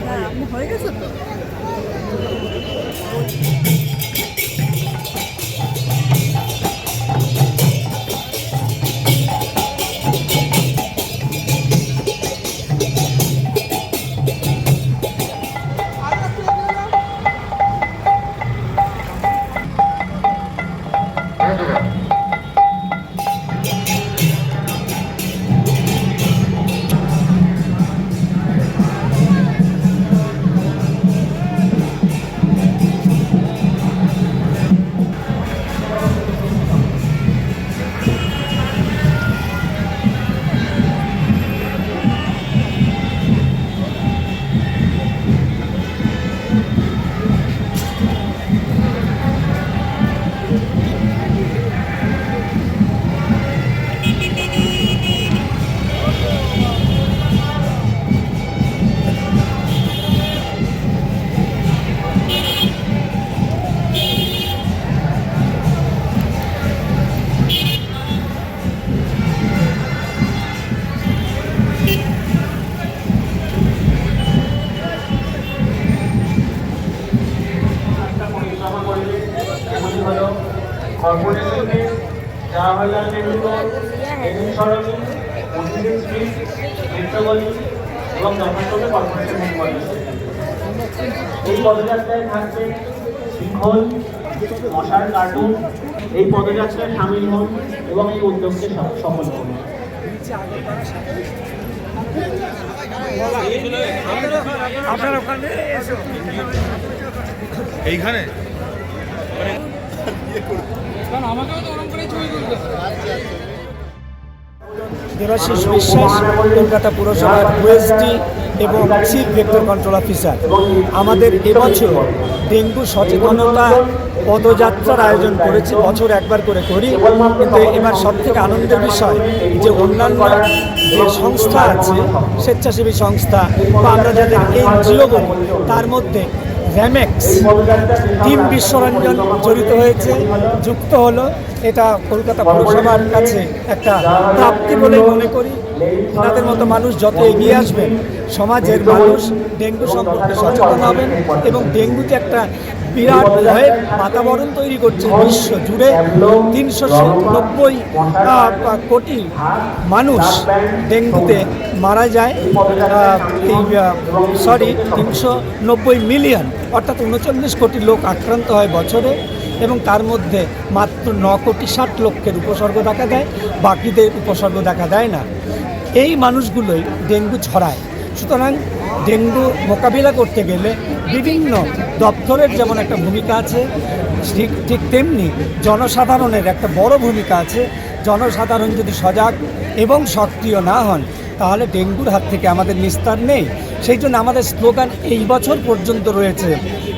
হ্যাঁ, হয়ে গেছে। তো? কর্পোরেশনকে জওয়াহরলাল নেহরু এমএন সরণি মসজিদ স্ট্রিট মিত্রগলি এবং কর্পোরেশন হেডকোয়ার্টার এই পদযাত্রায় থাকবে শৃঙ্খল মশার কার্টুন এই পদযাত্রায় সামিল হন এবং এই উদ্যোগকে সফল করুন আপনার ওখানে দেবাশিস বিশ্বাস, কলকাতা পুরসভার ওএসডি এবং চিফ ভেক্টর কন্ট্রোল অফিসার আমাদের এবছর ডেঙ্গু সচেতনতা পদযাত্রার আয়োজন করেছি, বছর একবার করে করি। কিন্তু এবার সব থেকে আনন্দের বিষয় যে অন্যান্য যে সংস্থা আছে, স্বেচ্ছাসেবী সংস্থা বা আমরা যাদের এনজিও বলি, তার মধ্যে র্যামেক্স টিম বিশ্বরঞ্জন জড়িত হয়েছে, যুক্ত হলো। এটা কলকাতা পৌরসভার কাছে একটা প্রাপ্তি বলে মনে করি। ওনাদের মতো মানুষ যত এগিয়ে আসবেন সমাজের মানুষ ডেঙ্গু সম্পর্কে সচেতন হবেন এবং ডেঙ্গু যে একটা বিরাট ভয়ের বাতাবরণ তৈরি করছে বিশ্ব জুড়ে। তিনশো নব্বই কোটি মানুষ ডেঙ্গুতে মারা যায় এই সরি তিনশো নব্বই মিলিয়ন, অর্থাৎ উনচল্লিশ কোটি লোক আক্রান্ত হয় বছরে এবং তার মধ্যে মাত্র ন কোটি ষাট লক্ষের উপসর্গ দেখা দেয়, বাকিদের উপসর্গ দেখা দেয় না। এই মানুষগুলোই ডেঙ্গু ছড়ায়। সুতরাং ডেঙ্গু মোকাবিলা করতে গেলে বিভিন্ন দপ্তরের যেমন একটা ভূমিকা আছে, ঠিক ঠিক তেমনি জনসাধারণের একটা বড় ভূমিকা আছে। জনসাধারণ যদি সজাগ এবং সক্রিয় না হন, তাহলে ডেঙ্গুর হাত থেকে আমাদের নিস্তার নেই। সেই জন্য আমাদের স্লোগান এই বছর পর্যন্ত রয়েছে,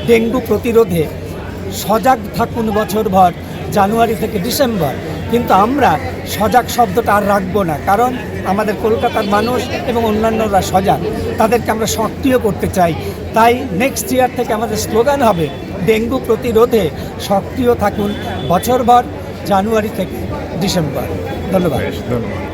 ডেঙ্গু প্রতিরোধে সজাগ থাকুন বছর বছরভর, জানুয়ারি থেকে ডিসেম্বর। কিন্তু আমরা সজাগ শব্দটা আর রাখব না, কারণ আমাদের কলকাতার মানুষ এবং অন্যান্যরা সজাগ, তাদেরকে আমরা সক্রিয় করতে চাই। তাই নেক্সট ইয়ার থেকে আমাদের স্লোগান হবে, ডেঙ্গু প্রতিরোধে সক্রিয় থাকুন বছরভর, জানুয়ারি থেকে ডিসেম্বর। ধন্যবাদ। ধন্যবাদ।